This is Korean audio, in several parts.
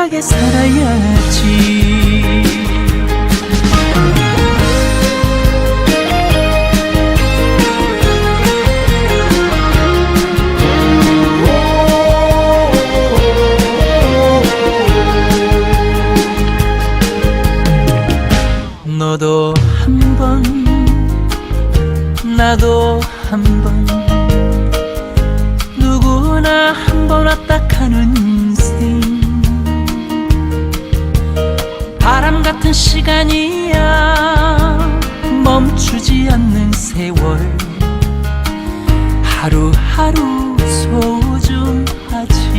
행복하게 살아야지. 너도 한 번, 나도 한 번, 누구나 한 번 왔다 가는 같은 시간이야, 멈추지 않는 세월. 하루하루 소중하지.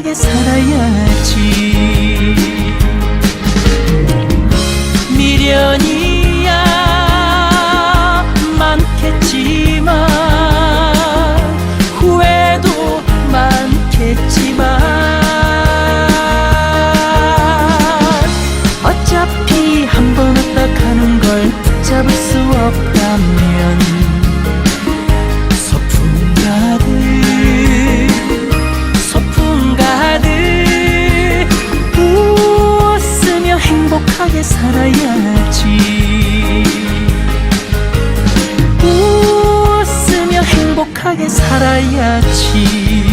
행복하게 살아야지. 미련이야 많겠지만 후회도 많겠지만 어차피 한 번 왔다 가는 걸 붙잡을 수 없다면 행복하게 살아야지.